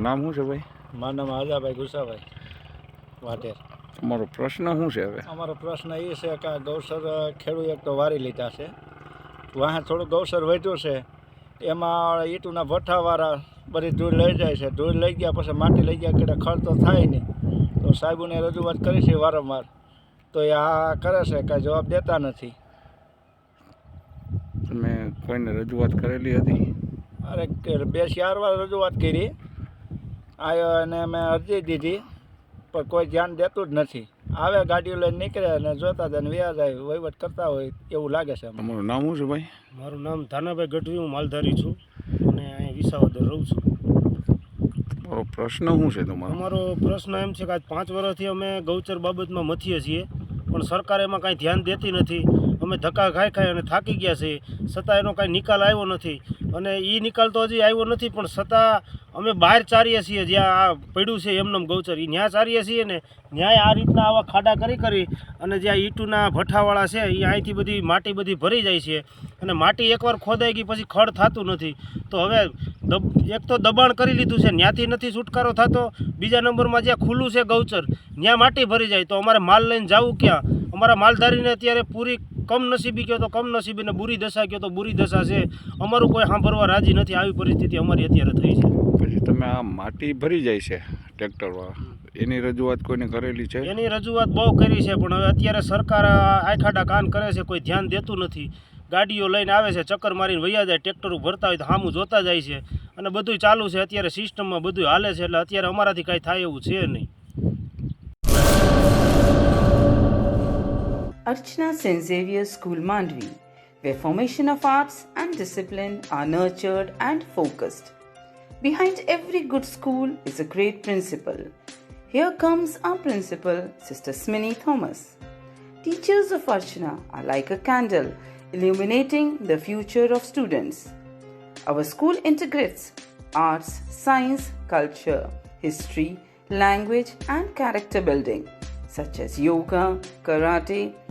તમારું નામ શું છે ભાઈ? મારું નામ આજાભાઈ ગુસાભાઈ વાટેર. તમારો પ્રશ્ન શું છે હવે? અમારો પ્રશ્ન એ છે કે આ ગૌસર ખેડૂત એક તો વારી લીધા છે. વાહે થોડું ગૌસર વધ્યું છે. એમાં ઈટુના ભઠ્ઠાવાળા બધી ધૂળ લઈ જાય છે. ધૂળ લઈ ગયા પછી માટી લઈ ગયા કે ખર્ચ તો થાય નહીં. તો સાહેબોને રજૂઆત કરી છે વારંવાર. તો એ આ કરે છે કાંઈ જવાબ દેતા નથી. તમે કોઈને રજૂઆત કરેલી હતી? અરે બે ચાર વાર રજૂઆત કરી. આવ્યો અને મેં અરજી દીધી પણ કોઈ ધ્યાન દેતું જ નથી. આવે ગાડીઓ લઈને નીકળે અને જોતા જાય ને વ્યાજ આવી વહીવટ કરતા હોય એવું લાગે છે. તમારું નામ શું છે ભાઈ? મારું નામ ધાનાભાઈ ગઢવી હું માલધારી છું અને અહીં વિસાવદર રહું છું. તમારો પ્રશ્ન શું છે તમારો? અમારો પ્રશ્ન એમ છે કે આજ પાંચ વર્ષથી અમે ગૌચર બાબતમાં મથીએ છીએ પણ સરકાર એમાં કાંઈ ધ્યાન દેતી નથી. અમે ધક્કા ખાઈ ખાઈ અને થાકી ગયા છીએ છતાં એનો કાંઈ નિકાલ આવ્યો નથી. અને એ નિકાલ હજી આવ્યો નથી, પણ છતાં અમે બહાર ચારીએ છીએ, જ્યાં આ પડ્યું છે એમનેમ ગૌચર. એ ન્યા ચારીએ છીએ ને ન્યાય આ રીતના આવા ખાડા કરી કરી અને જ્યાં ઈંટુના ભઠ્ઠાવાળા છે એ અહીંથી બધી માટી બધી ભરી જાય છે. અને માટી એકવાર ખોદાઈ ગઈ પછી ખડ થતું નથી. તો હવે એક તો દબાણ કરી લીધું છે ત્યાંથી નથી છુટકારો થતો. બીજા નંબરમાં જ્યાં ખુલ્લું છે ગૌચર ત્યાં માટી ભરી જાય. તો અમારે માલ લઈને જવું ક્યાં? અમારા માલધારીને અત્યારે પૂરી કમનસીબી કહો તો કમનસીબી ને બુરી દશા કહો તો બુરી દશા છે. અમારું કોઈ સાંભળવા રાજી નથી. આવી પરિસ્થિતિ અમારી અત્યારે થઈ છે. પછી તમે આ માટી ભરી જાય છે ટ્રેક્ટરવાળા એની રજૂઆત કોઈને કરેલી છે? એની રજૂઆત બહુ કરી છે પણ હવે અત્યારે સરકાર આ આખાડા કાન કરે છે કોઈ ધ્યાન દેતું નથી. ગાડીઓ લઈને આવે છે ચક્કર મારીને વૈયા જાય ટ્રેક્ટરો ભરતા હોય તો સામું જોતા જાય છે. અને બધું ચાલુ છે અત્યારે સિસ્ટમમાં બધું હાલે છે એટલે અત્યારે અમારાથી કાંઈ થાય એવું છે નહીં. Archana St. Xavier's School Mandvi, where formation of arts and discipline are nurtured and focused. Behind every good school is a great principal. Here comes our principal, Sister Smini Thomas. Teachers of Archana are like a candle illuminating the future of students. Our school integrates arts, science, culture, history, language, and character building, such as yoga, karate,